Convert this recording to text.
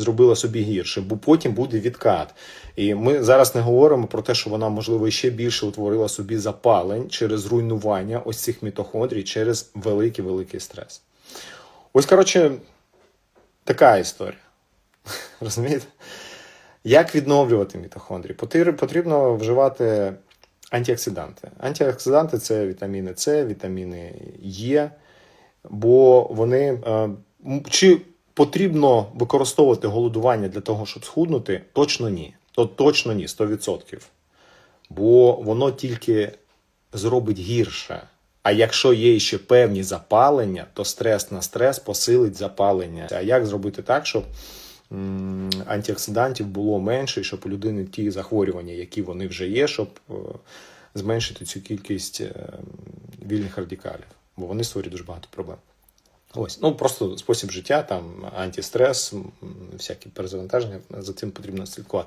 зробила собі гірше, бо потім буде відкат. І ми зараз не говоримо про те, що вона, можливо, ще більше утворила собі запалень через руйнування ось цих мітохондрій через великий великий стрес. Ось, коротше, така історія. Розумієте? Як відновлювати мітохондрії? Потрібно вживати антиоксиданти. Антиоксиданти це вітаміни С, вітаміни Е, бо вони е, чи потрібно використовувати голодування для того, щоб схуднути? Точно ні. То точно ні, 100%. Бо воно тільки зробить гірше. А якщо є ще певні запалення, то стрес на стрес посилить запалення. А як зробити так, щоб антиоксидантів було менше, щоб у людини ті захворювання, які вони вже є, щоб е, зменшити цю кількість е, вільних радикалів, бо вони створюють дуже багато проблем. Ось, ну просто спосіб життя, там антистрес, всякі перезавантаження, за цим потрібно слідкувати.